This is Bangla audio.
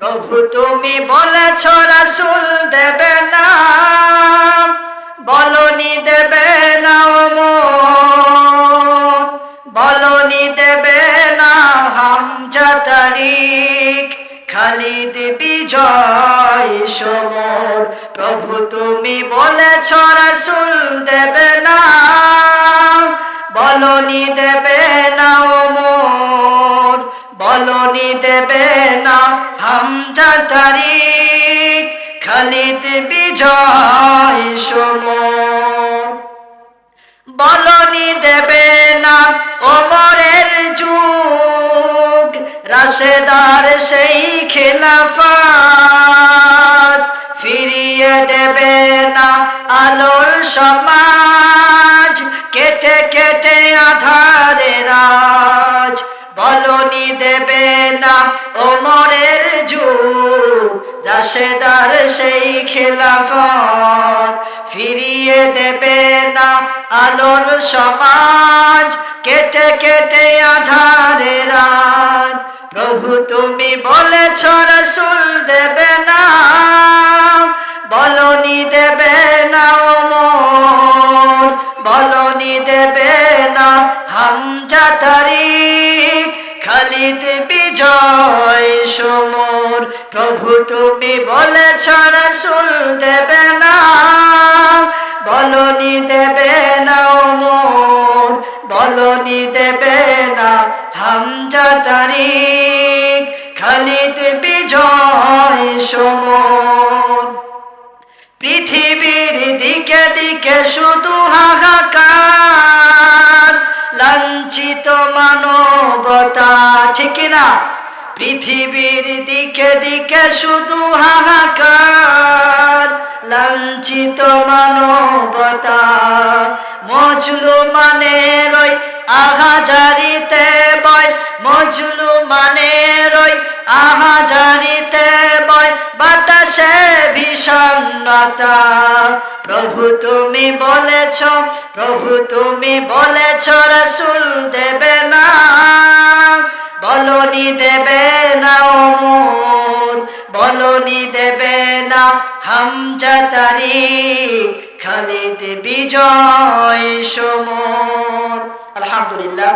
প্রভু তুমি বলেছ রাসুল দেবে না। বলনি দেবে না ওমর। বলনি দেবে না হামজা তারিখ খালিদ বিজয় সমর। প্রভু তুমি বলেছ রাসুল দেবে দেবে না হামজা তারিখ খালিদ বিজয় সমর বলনি দেবে না ওমরের যুগ। রাশেদার সেই খেলাফাত। ফিরিয়ে দেবে না আলোর সমাজ। কেটে কেটে আধারে ওমরের যুগ, রাশেদার সেই খেলাফত। ফিরিয়ে দেবে না আলোর সমাজ, কেটে কেটে আধারে রাত। প্রভু তুমি বলেছ, রসুল দেবে না, বলনি দেবে না ওমর বলনি দেবে না হামজা তারিখ। খালিদ বিজয় সমর, প্রভু তুমি বলেছ রসুল দেবে না, বলনি দেবে না ওমর, বলনি দেবে না হামজা তারিখ খালিদ বিজয় সমর। পৃথিবীর দিকে দিকে শুধু মানবতা ঠিক না? পৃথিবীর দিকে দিকে শুধু হাহাকার লাঞ্ছিত মানবতা বিষণ্ণতা প্রভু তুমি বলেছ, প্রভু তুমি বলেছ, রসুল দেবে না, বলনি দেবে না ওমর, বলনি দেবে না হামজা তারিখ খালিদ বিজয় সমর। আলহামদুলিল্লাহ।